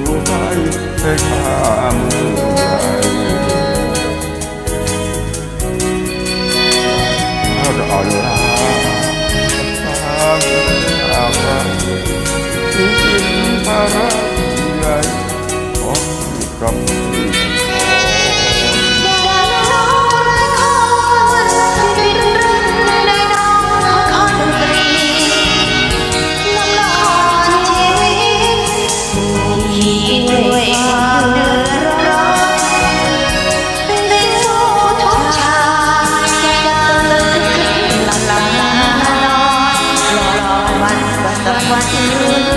หัวใจให้ขา สักวัน